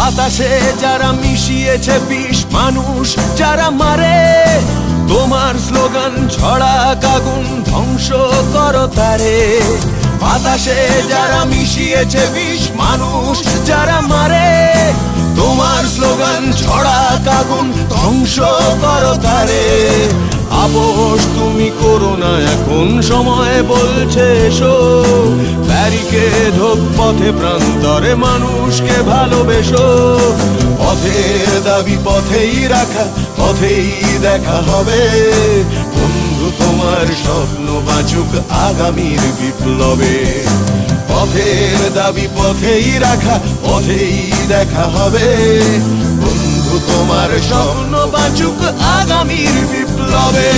বাতাসে যারা মিশিয়েছে বিষ, মানুষ যারা মারে, তোমার স্লোগান ছড়া কাগুন, ধ্বংস করো তারে। বাতাসে যারা মিশিয়েছে বিষ, মানুষ যারা মারে, তোমার স্লোগান ছড়া কাগুন, ধ্বংস করো তারে। আপোষ তুমি করো না, এখন সময় বলছে এসো। ব্যারিকেড হোক, পথে প্রান্তরে মানুষকে ভালোবেসো। পথের দাবি পথেই রাখা, পথেই দেখা হবে। বন্ধু, তোমার স্বপ্ন বাঁচুক আগামীর বিপ্লবে। পথের দাবি পথেই রাখা, পথেই দেখা হবে। বন্ধু, তোমার স্বপ্ন বাঁচুক আগামীর বিপ্লবে।